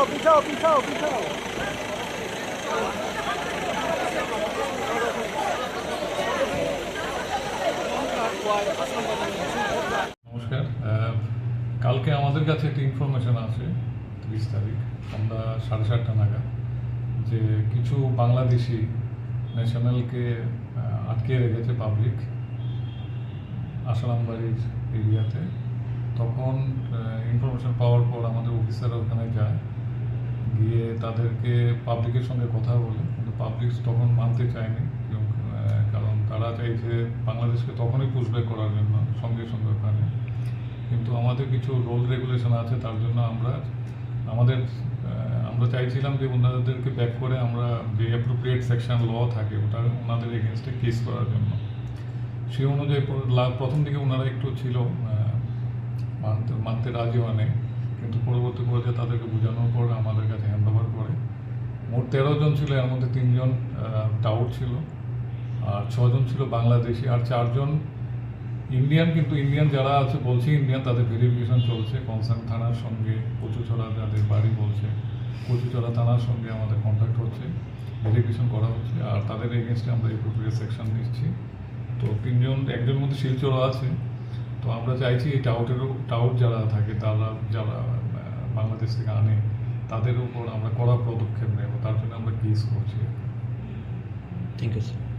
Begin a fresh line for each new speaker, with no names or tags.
নমস্কার কালকে আমাদের কাছে একটা ইনফরমেশন আছে, তিরিশ তারিখ, আমরা সাড়ে সাতটা নাগাদ, যে কিছু বাংলাদেশি ন্যাশনালকে আটকে রেখেছে পাবলিক আসালামবাড়ির এরিয়াতে। তখন ইনফরমেশন পাওয়ার পর আমাদের অফিসার তাদেরকে পাবলিকের সঙ্গে কথা বলে, কিন্তু পাবলিক তখন মানতে চায়নি কারণ তারা চাইছে বাংলাদেশকে তখনই পুষব্যাক করার জন্য, সঙ্গে সঙ্গে ওখানে। কিন্তু আমাদের কিছু রোল রেগুলেশন আছে, তার জন্য আমরা, আমাদের আমরা চাইছিলাম যে ওনাদেরকে ব্যাক করে আমরা যে অ্যাপ্রোপ্রিয়েট সেকশন ল থাকে, ওটা ওনাদের এগেনস্টে কেস করার জন্য। সেই অনুযায়ী পর- প্রথম দিকে ওনারা একটু ছিল মানতে মানতে রাজি মানে কিন্তু পরবর্তী পর্যায়ে তাদেরকে বোঝানোর পর আমাদের কাছে হ্যান্ড ওভার করে মোট তেরো জন ছিল, এর মধ্যে তিনজন টাউট ছিল। আর ছজন ছিল বাংলাদেশি, আর চারজন ইন্ডিয়ান, কিন্তু ইন্ডিয়ান যারা আছে, বলছে ইন্ডিয়ান, তাদের ভেরিফিকেশন চলছে। কনসার্ন থানার সঙ্গে কচুছড়া যাদের বাড়ি বলছে কচুছড়া থানার সঙ্গে আমাদের কন্ট্যাক্ট হচ্ছে ভেরিফিকেশন করা হচ্ছে। আর তাদের এগেনস্টে আমরা এপ্রোপ্রিয়েট সেকশন নিচ্ছি। তো তিনজন, একজনের মধ্যে শিলচরও আছে। তো আমরা চাইছি এই টাউটেরও, টাউট যারা থাকে, তারা যারা বাংলাদেশ থেকে আনে তাদের উপর আমরা কড়া পদক্ষেপ নেব তার জন্য আমরা কেস করছি।
Thank you sir